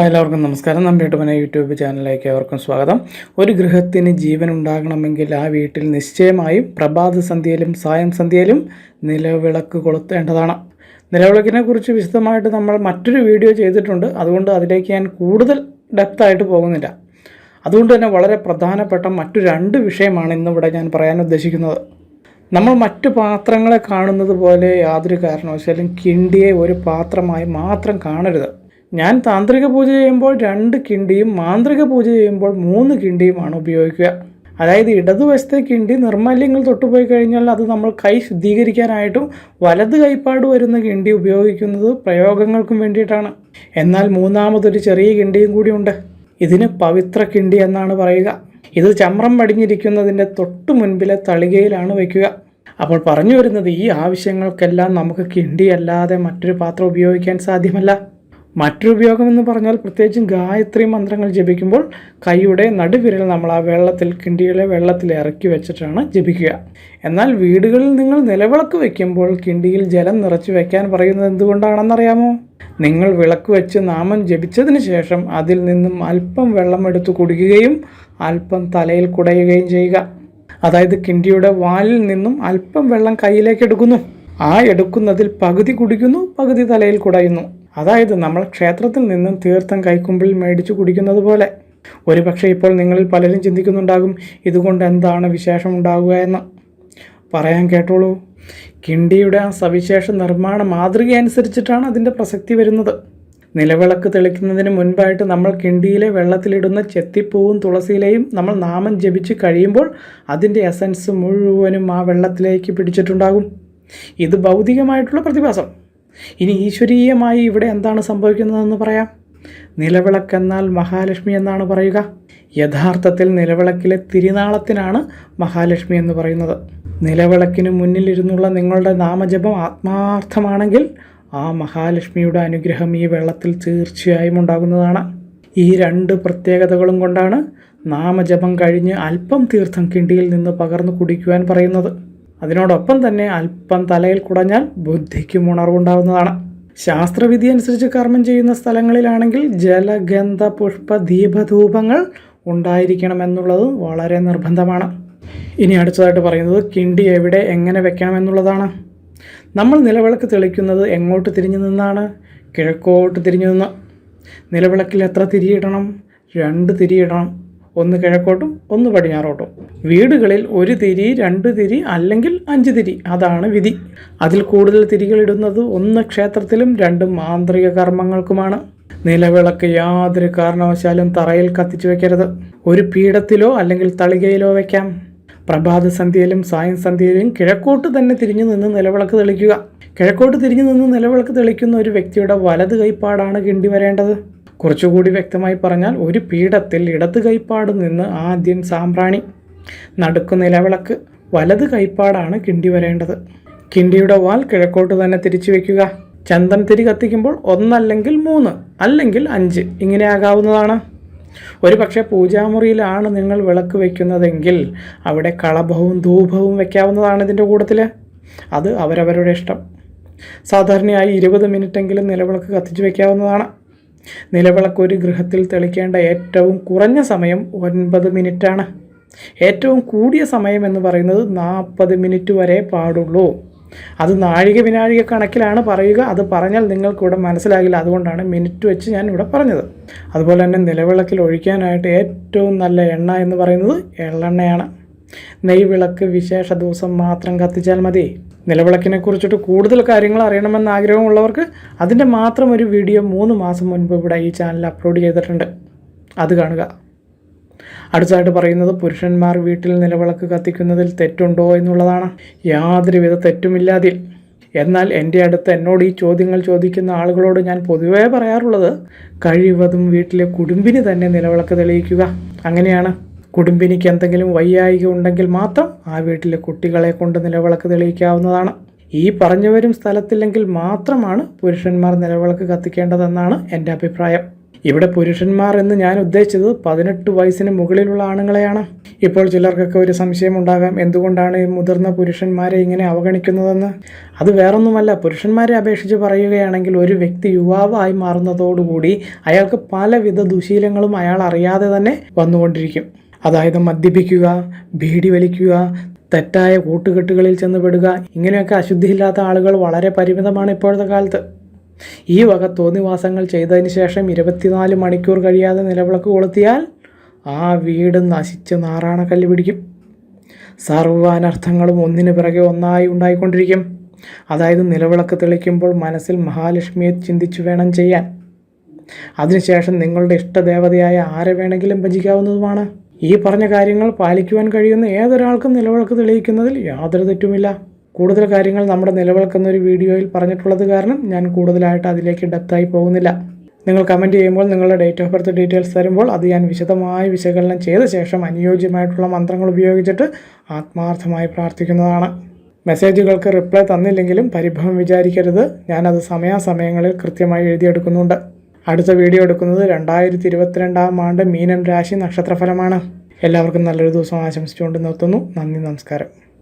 എല്ലാവർക്കും നമസ്കാരം. നമ്മുടെ വീട്ടുമന യൂട്യൂബ് ചാനലിലേക്ക് ഏവർക്കും സ്വാഗതം. ഒരു ഗൃഹത്തിന് ജീവൻ ഉണ്ടാകണമെങ്കിൽ ആ വീട്ടിൽ നിശ്ചയമായും പ്രഭാത സന്ധ്യയിലും സായം സന്ധ്യയിലും നിലവിളക്ക് കൊളുത്തേണ്ടതാണ്. നിലവിളക്കിനെ കുറിച്ച് വിശദമായിട്ട് നമ്മൾ മറ്റൊരു വീഡിയോ ചെയ്തിട്ടുണ്ട്. അതുകൊണ്ട് അതിലേക്ക് ഞാൻ കൂടുതൽ ഡെപ്തായിട്ട് പോകുന്നില്ല. അതുകൊണ്ട് തന്നെ വളരെ പ്രധാനപ്പെട്ട മറ്റു രണ്ട് വിഷയമാണ് ഇന്നിവിടെ ഞാൻ പറയാൻ ഉദ്ദേശിക്കുന്നത്. നമ്മൾ മറ്റു പാത്രങ്ങളെ കാണുന്നത് പോലെ യാതൊരു കാരണവശാലും കിണ്ടിയെ ഒരു പാത്രമായി മാത്രം കാണരുത്. ഞാൻ താന്ത്രിക പൂജ ചെയ്യുമ്പോൾ രണ്ട് കിണ്ടിയും മാന്ത്രിക പൂജ ചെയ്യുമ്പോൾ മൂന്ന് കിണ്ടിയുമാണ് ഉപയോഗിക്കുക. അതായത് ഇടതുവശത്തെ കിണ്ടി നിർമ്മല്യങ്ങൾ തൊട്ടുപോയി കഴിഞ്ഞാൽ അത് നമ്മൾ കൈ ശുദ്ധീകരിക്കാനായിട്ടും വലത് കൈപ്പാട് വരുന്ന കിണ്ടി ഉപയോഗിക്കുന്നത് പ്രയോഗങ്ങൾക്കും വേണ്ടിയിട്ടാണ്. എന്നാൽ മൂന്നാമതൊരു ചെറിയ കിണ്ടിയും കൂടിയുണ്ട് ഇതിന് പവിത്ര കിണ്ടി എന്നാണ് പറയുക. ഇത് ചമ്രം പടിഞ്ഞിരിക്കുന്നതിന്റെ തൊട്ടു മുൻപിലെ തളികയിലാണ് വയ്ക്കുക. അപ്പോൾ പറഞ്ഞു വരുന്നത് ഈ ആവശ്യങ്ങൾക്കെല്ലാം നമുക്ക് കിണ്ടിയല്ലാതെ മറ്റൊരു പാത്രം ഉപയോഗിക്കാൻ സാധ്യമല്ല. മറ്റൊരു ഉപയോഗം എന്ന് പറഞ്ഞാൽ പ്രത്യേകിച്ചും ഗായത്രി മന്ത്രങ്ങൾ ജപിക്കുമ്പോൾ കൈയുടെ നടുവിരൽ നമ്മൾ ആ വെള്ളത്തിൽ കിണ്ടിയിലെ വെള്ളത്തിൽ ഇറക്കി വെച്ചിട്ടാണ് ജപിക്കുക. എന്നാൽ വീടുകളിൽ നിങ്ങൾ നിലവിളക്ക് വയ്ക്കുമ്പോൾ കിണ്ടിയിൽ ജലം നിറച്ചു വെക്കാൻ പറയുന്നത് എന്തുകൊണ്ടാണെന്നറിയാമോ? നിങ്ങൾ വിളക്ക് വെച്ച് നാമം ജപിച്ചതിന് ശേഷം അതിൽ നിന്നും അല്പം വെള്ളം എടുത്ത് കുടിക്കുകയും അല്പം തലയിൽ കുടയുകയും ചെയ്യുക. അതായത് കിണ്ടിയുടെ വാലിൽ നിന്നും അല്പം വെള്ളം കയ്യിലേക്ക് എടുക്കുന്നു. ആ എടുക്കുന്നതിൽ പകുതി കുടിക്കുന്നു പകുതി തലയിൽ കുടയുന്നു. അതായത് നമ്മൾ ക്ഷേത്രത്തിൽ നിന്നും തീർത്ഥം കൈക്കുമ്പിൽ മേടിച്ചു കുടിക്കുന്നത് പോലെ. ഒരു പക്ഷേ ഇപ്പോൾ നിങ്ങളിൽ പലരും ചിന്തിക്കുന്നുണ്ടാകും ഇതുകൊണ്ട് എന്താണ് വിശേഷം ഉണ്ടാകുക എന്ന്? പറയാൻ കേട്ടോളൂ. കിണ്ടിയുടെ ആ സവിശേഷ നിർമ്മാണ മാതൃക അനുസരിച്ചിട്ടാണ് അതിന്റെ പ്രസക്തി വരുന്നത്. നിലവിളക്ക് തെളിക്കുന്നതിന് മുൻപായിട്ട് നമ്മൾ കിണ്ടിയിലെ വെള്ളത്തിലിടുന്ന ചെത്തിപ്പൂവും തുളസിയിലെയും നമ്മൾ നാമം ജപിച്ച് കഴിയുമ്പോൾ അതിന്റെ എസൻസ് മുഴുവനും ആ വെള്ളത്തിലേക്ക് പിടിച്ചിട്ടുണ്ടാകും. ഇത് ഭൗതികമായിട്ടുള്ള പ്രതിഭാസം. ഇനി ഈശ്വരീയമായി ഇവിടെ എന്താണ് സംഭവിക്കുന്നതെന്ന് പറയാം? നിലവിളക്കെന്നാൽ മഹാലക്ഷ്മി എന്നാണ് പറയുക. യഥാർത്ഥത്തിൽ നിലവിളക്കിലെ തിരുനാളത്തിനാണ് മഹാലക്ഷ്മി എന്ന് പറയുന്നത്. നിലവിളക്കിന് മുന്നിലിരുന്നുള്ള നിങ്ങളുടെ നാമജപം ആത്മാർത്ഥമാണെങ്കിൽ ആ മഹാലക്ഷ്മിയുടെ അനുഗ്രഹം ഈ വെള്ളത്തിൽ തീർച്ചയായും ഉണ്ടാകുന്നതാണ്. ഈ രണ്ട് പ്രത്യേകതകളും കൊണ്ടാണ് നാമജപം കഴിഞ്ഞ് അല്പം തീർത്ഥം കിണ്ടിയിൽ നിന്ന് പകർന്നു കുടിക്കുവാൻ പറയുന്നത്. അതിനോടൊപ്പം തന്നെ അല്പം തലയിൽ കുടഞ്ഞാൽ ബുദ്ധിക്കും ഉണർവുണ്ടാവുന്നതാണ്. ശാസ്ത്രവിധി അനുസരിച്ച് കർമ്മം ചെയ്യുന്ന സ്ഥലങ്ങളിലാണെങ്കിൽ ജലഗന്ധ പുഷ്പ ദീപധൂപങ്ങൾ ഉണ്ടായിരിക്കണമെന്നുള്ളത് വളരെ നിർബന്ധമാണ്. ഇനി അടുത്തതായിട്ട് പറയുന്നത് കിണ്ടി എവിടെ എങ്ങനെ വെക്കണം എന്നുള്ളതാണ് നമ്മൾ നിലവിളക്ക് തെളിക്കുന്നത് എങ്ങോട്ട് തിരിഞ്ഞു നിന്നാണ്? കിഴക്കോട്ട് തിരിഞ്ഞു നിന്ന്. നിലവിളക്കിൽ എത്ര തിരിയിടണം? രണ്ട് തിരിയിടണം. ഒന്ന് കിഴക്കോട്ടും ഒന്ന് പടിഞ്ഞാറോട്ടും. വീടുകളിൽ ഒരു തിരി രണ്ട് തിരി അല്ലെങ്കിൽ അഞ്ച് തിരി അതാണ് വിധി. അതിൽ കൂടുതൽ തിരികളിടുന്നത് ഒന്ന് ക്ഷേത്രത്തിലും രണ്ടും മാന്ത്രിക കർമ്മങ്ങൾക്കുമാണ്. നിലവിളക്ക് യാതൊരു കാരണവശാലും തറയിൽ കത്തിച്ചു വെക്കരുത്. ഒരു പീഠത്തിലോ അല്ലെങ്കിൽ തളികയിലോ വയ്ക്കാം പ്രഭാത സന്ധ്യയിലും സായം സന്ധ്യയിലും കിഴക്കോട്ട് തന്നെ തിരിഞ്ഞു നിന്ന് നിലവിളക്ക് തെളിക്കുക. കിഴക്കോട്ട് തിരിഞ്ഞു നിന്ന് നിലവിളക്ക് തെളിക്കുന്ന ഒരു വ്യക്തിയുടെ വലത് കൈപ്പാടാണ് കിണ്ടി വരേണ്ടത്. കുറച്ചുകൂടി വ്യക്തമായി പറഞ്ഞാൽ ഒരു പീഠത്തിൽ ഇടത് കൈപ്പാട് നിന്ന് ആദ്യം സാമ്പ്രാണി നടുക്കു നിലവിളക്ക് വലത് കൈപ്പാടാണ് കിണ്ടി വരേണ്ടത്. കിണ്ടിയുടെ വാൽ കിഴക്കോട്ട് തന്നെ തിരിച്ചു വയ്ക്കുക ചന്ദൻ തിരി കത്തിക്കുമ്പോൾ ഒന്നല്ലെങ്കിൽ മൂന്ന് അല്ലെങ്കിൽ അഞ്ച് ഇങ്ങനെ ആകാവുന്നതാണ്. ഒരു പക്ഷേ പൂജാമുറിയിലാണ് നിങ്ങൾ വിളക്ക് വയ്ക്കുന്നതെങ്കിൽ അവിടെ കളഭവും ധൂപവും വയ്ക്കാവുന്നതാണ് ഇതിന്റെ കൂട്ടത്തിൽ അത് അവരവരുടെ ഇഷ്ടം. സാധാരണയായി ഇരുപത് മിനിറ്റെങ്കിലും നിലവിളക്ക് കത്തിച്ച് വയ്ക്കാവുന്നതാണ് നിലവിളക്ക് ഒരു ഗൃഹത്തിൽ തെളിക്കേണ്ട ഏറ്റവും കുറഞ്ഞ സമയം ഒൻപത് മിനിറ്റാണ്. ഏറ്റവും കൂടിയ സമയം എന്ന് പറയുന്നത് നാൽപ്പത് മിനിറ്റ് വരെ പാടുള്ളൂ. അത് നാഴിക വിനാഴിക കണക്കിലാണ് പറയുക. അത് പറഞ്ഞാൽ നിങ്ങൾക്കിവിടെ മനസ്സിലാകില്ല. അതുകൊണ്ടാണ് മിനിറ്റ് വെച്ച് ഞാൻ ഇവിടെ പറഞ്ഞത്. അതുപോലെ തന്നെ നിലവിളക്കിൽ ഒഴിക്കാനായിട്ട് ഏറ്റവും നല്ല എണ്ണ എന്ന് പറയുന്നത് എള്ളെണ്ണയാണ്. നെയ്വിളക്ക് വിശേഷ ദിവസം മാത്രം കത്തിച്ചാൽ മതി. നിലവിളക്കിനെ കുറിച്ചിട്ട് കൂടുതൽ കാര്യങ്ങൾ അറിയണമെന്ന് ആഗ്രഹമുള്ളവർക്ക് അതിന്റെ മാത്രം ഒരു വീഡിയോ മൂന്ന് മാസം മുൻപ് ഇവിടെ ഈ ചാനൽ അപ്ലോഡ് ചെയ്തിട്ടുണ്ട്. അത് കാണുക. അടുത്തതായിട്ട് പറയുന്നത് പുരുഷന്മാർ വീട്ടിൽ നിലവിളക്ക് കത്തിക്കുന്നതിൽ തെറ്റുണ്ടോ എന്നുള്ളതാണ്. യാതൊരുവിധ തെറ്റുമില്ലാതിൽ. എന്നാൽ എന്റെ അടുത്ത് എന്നോട് ഈ ചോദ്യങ്ങൾ ചോദിക്കുന്ന ആളുകളോട് ഞാൻ പൊതുവേ പറയാറുള്ളത് കഴിവതും വീട്ടിലെ കുടുംബിന് തന്നെ നിലവിളക്ക് തെളിയിക്കുക. അങ്ങനെയാണ്. കുടുംബിനിക്ക് എന്തെങ്കിലും വയ്യായിക ഉണ്ടെങ്കിൽ മാത്രം ആ വീട്ടിലെ കുട്ടികളെ കൊണ്ട് നിലവിളക്ക് തെളിയിക്കാവുന്നതാണ്. ഈ പറഞ്ഞവരും സ്ഥലത്തില്ലെങ്കിൽ മാത്രമാണ് പുരുഷന്മാർ നിലവിളക്ക് കത്തിക്കേണ്ടതെന്നാണ് എന്റെ അഭിപ്രായം. ഇവിടെ പുരുഷന്മാർ എന്ന് ഞാൻ ഉദ്ദേശിച്ചത് പതിനെട്ട് വയസ്സിന് മുകളിലുള്ള ആണുങ്ങളെയാണ്. ഇപ്പോൾ ചിലർക്കൊക്കെ ഒരു സംശയം ഉണ്ടാകാം എന്തുകൊണ്ടാണ് ഈ മുതിർന്ന പുരുഷന്മാരെ ഇങ്ങനെ അവഗണിക്കുന്നതെന്ന്? അത് വേറൊന്നുമല്ല പുരുഷന്മാരെ അപേക്ഷിച്ച് പറയുകയാണെങ്കിൽ ഒരു വ്യക്തി യുവാവായി മാറുന്നതോടുകൂടി അയാൾക്ക് പലവിധ ദുശീലങ്ങളും അയാൾ അറിയാതെ തന്നെ വന്നുകൊണ്ടിരിക്കും. അതായത് മദ്യപിക്കുക ബീഡി വലിക്കുക തെറ്റായ കൂട്ടുകെട്ടുകളിൽ ചെന്ന് പെടുക ഇങ്ങനെയൊക്കെ അശുദ്ധിയില്ലാത്ത ആളുകൾ വളരെ പരിമിതമാണ് ഇപ്പോഴത്തെ കാലത്ത്. ഈ വക തോന്നിവാസങ്ങൾ ചെയ്തതിന് ശേഷം ഇരുപത്തിനാല് മണിക്കൂർ കഴിയാതെ നിലവിളക്ക് കൊളുത്തിയാൽ ആ വീട് നശിച്ച് നാറാണക്കല്ല് പിടിക്കും. സർവ അനർത്ഥങ്ങളും ഒന്നിനു പിറകെ ഒന്നായി ഉണ്ടായിക്കൊണ്ടിരിക്കും. അതായത് നിലവിളക്ക് തെളിക്കുമ്പോൾ മനസ്സിൽ മഹാലക്ഷ്മിയെ ചിന്തിച്ചു വേണം ചെയ്യാൻ. അതിനുശേഷം നിങ്ങളുടെ ഇഷ്ടദേവതയായ ആരെ വേണമെങ്കിലും ഭജിക്കാവുന്നതുമാണ്? ഈ പറഞ്ഞ കാര്യങ്ങൾ പാലിക്കുവാൻ കഴിയുന്ന ഏതൊരാൾക്കും നിലവിളക്ക് തെളിയിക്കുന്നതിൽ യാതൊരു തെറ്റുമില്ല. കൂടുതൽ കാര്യങ്ങൾ നമ്മുടെ നിലവിളക്കുന്നൊരു വീഡിയോയിൽ പറഞ്ഞിട്ടുള്ളത് കാരണം ഞാൻ കൂടുതലായിട്ട് അതിലേക്ക് ഡെപ്തായി പോകുന്നില്ല. നിങ്ങൾ കമന്റ് ചെയ്യുമ്പോൾ നിങ്ങളുടെ ഡേറ്റ് ഓഫ് ബർത്ത് ഡീറ്റെയിൽസ് തരുമ്പോൾ അത് ഞാൻ വിശദമായി വിശകലനം ചെയ്ത ശേഷം അനുയോജ്യമായിട്ടുള്ള മന്ത്രങ്ങൾ ഉപയോഗിച്ചിട്ട് ആത്മാർത്ഥമായി പ്രാർത്ഥിക്കുന്നതാണ്. മെസ്സേജുകൾക്ക് റിപ്ലൈ തന്നില്ലെങ്കിലും പരിഭവം വിചാരിക്കരുത്. ഞാനത് സമയാസമയങ്ങളിൽ കൃത്യമായി എഴുതിയെടുക്കുന്നുണ്ട്. അടുത്ത വീഡിയോ എടുക്കുന്നത് രണ്ടായിരത്തി ഇരുപത്തിരണ്ടാം ആണ്ട് മീനം രാശി നക്ഷത്രഫലമാണ്. എല്ലാവർക്കും നല്ലൊരു ദിവസം ആശംസിച്ചുകൊണ്ട് നിർത്തുന്നു. നന്ദി നമസ്കാരം.